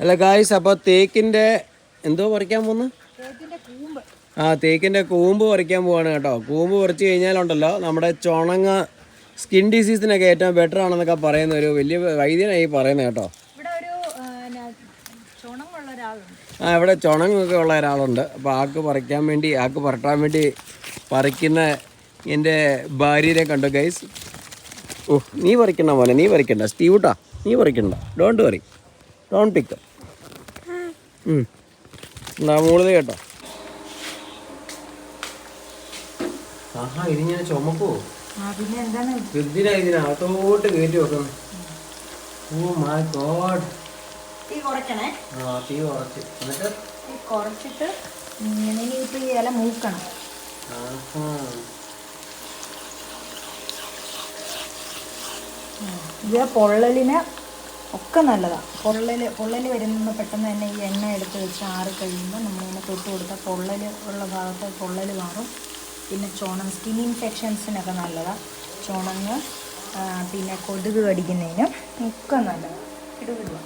അല്ല ഗായ്സ് അപ്പോൾ തേക്കിന്റെ എന്തോ പറിക്കാൻ കൂമ്പ്. ആ തേക്കിന്റെ കൂമ്പ് പറിക്കാൻ പോവാണ് കേട്ടോ. കൂമ്പ് പറിച്ചു കഴിഞ്ഞാലുണ്ടല്ലോ നമ്മുടെ ചുണങ്ങ സ്കിൻ ഡിസീസിനൊക്കെ ഏറ്റവും ബെറ്റർ ആണെന്നൊക്കെ പറയുന്ന ഒരു വലിയ വൈദ്യനായി പറയുന്നത് കേട്ടോ. ആ, ഇവിടെ ചുണങ്ങൊക്കെ ഉള്ള ഒരാളുണ്ട്. അപ്പോൾ ആക്ക് പറിക്കാൻ വേണ്ടി ആക്ക് പറട്ടാൻ വേണ്ടി പറിക്കുന്ന എന്റെ ഭാര്യനെ കണ്ടു ഗൈസ് ഓ നീ പറിക്കണ്ട മോനെ നീ പറിക്കണ്ട. സ്റ്റീവൂട്ടാ നീ പറിക്കണ്ട. ഡോണ്ട് വറി ഡോൺ പിക്ക് എന്നാ മൂളത് കേട്ടോ. ആഹാ ഇതിങ്ങനെ ചുമക്കോ ഇതിനകത്തോട്ട് കയറ്റി ഓ മൈ ഗോഡ്. തീ കുറയ്ക്കണേ. ആ തീ കുറച്ച്. എന്നിട്ട്? കുറച്ചിട്ട് ഇങ്ങനെ ഇപ്പൊ ഈ ഇല മൂക്കണം. ആഹാ. ഇത് പൊള്ളലിന് ഒക്കെ നല്ലതാണ് പൊള്ളൽ പൊള്ളൽ വരുന്ന പെട്ടെന്ന് തന്നെ ഈ എണ്ണ എടുത്ത് വെച്ച് ആറി കഴിയുമ്പോൾ നമ്മളിങ്ങനെ തൊട്ട് കൊടുത്താൽ പൊള്ളൽ ഉള്ള ഭാഗത്ത് പൊള്ളൽ മാറും. പിന്നെ ചോണം സ്കിൻ ഇൻഫെക്ഷൻസിനൊക്കെ നല്ലതാണ് ചുണങ്ങ് പിന്നെ കൊതുക് കടിക്കുന്നതിനും ഒക്കെ നല്ലതാണ് ഇടുക.